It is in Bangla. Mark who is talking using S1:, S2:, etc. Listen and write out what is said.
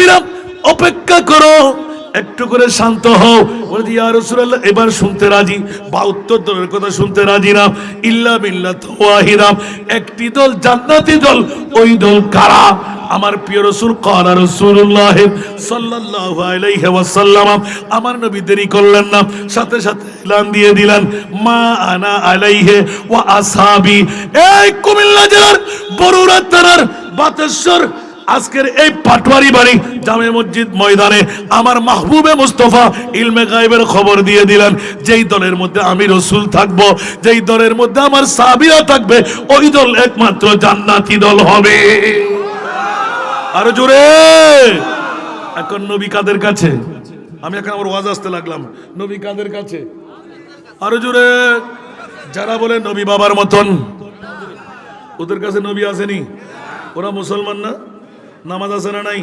S1: সাহাবীরা, অপেক্ষা করো, একটু করে শান্ত হও। এবার শুনতে রাজি। বাহাত্তর দলের কথা শুনতে রাজি না। ইল্লা তাওয়াহিরাম একটি দল জান্নাতি দল, ওই দল কারা? আমার প্রিয় রসুল কালা রসুল্লাহ ওয়াসাল্লাম, আমার নবী দেরি করলেন না। সাথে সাথে দিয়ে দিলেন, মা আনা আলাইহে ওয়া আসহাবি এই কুমিল্লা জেলার বরুড়া থানার বাতেশ্বর আজকের এই পাটওয়ারি বাড়ি, জামে মসজিদ ময়দানে আমার মাহবুবে মুস্তফা ইলমে গায়েবের খবর দিয়ে দিলেন, যেই দলের মধ্যে আমি রসুল থাকব, যেই দলের মধ্যে আমার সাবিরা থাকবে, ওই দল একমাত্র জান্নাতি দল হবে। আরও জোরে! এখন নবী কাদের কাছে? আমি এখন আমার ওয়াজ আসতে লাগলাম। নবী কাদের কাছে? আরও জোরে! যারা বলে নবী বাবার মতন, ওদের কাছে নবী আসেনি? ওরা মুসলমান না? নামাজ আছে না নাই?